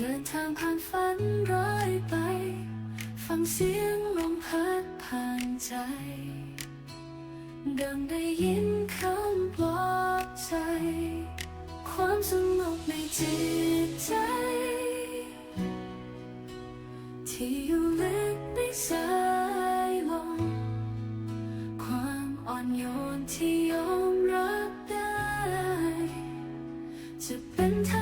เดินทางผ่านฝันร้อยไป ฟังเสียงลมพัดผ่านใจ ดังได้ยินคำปลอบใจ ความสงบในจิตใจ ที่อยู่ลึกในสายลมความอ่อนโยนที่ยอมรับได้ จะเป็นท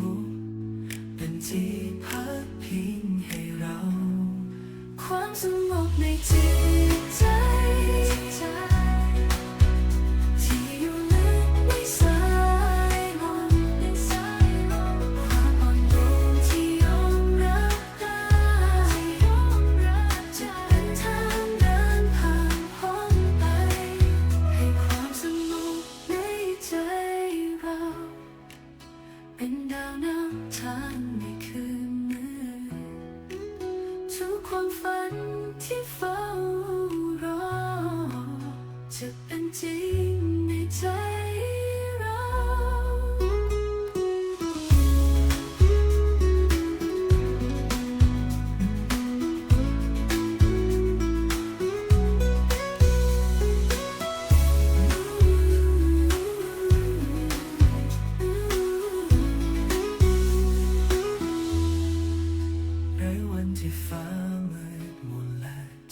มุขเป็นที่พักพิงให้เรา ความสม to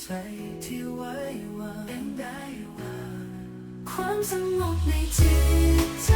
ใจที่ไว้ว่าเป็นได้ว่า ความสงบในจิตใจ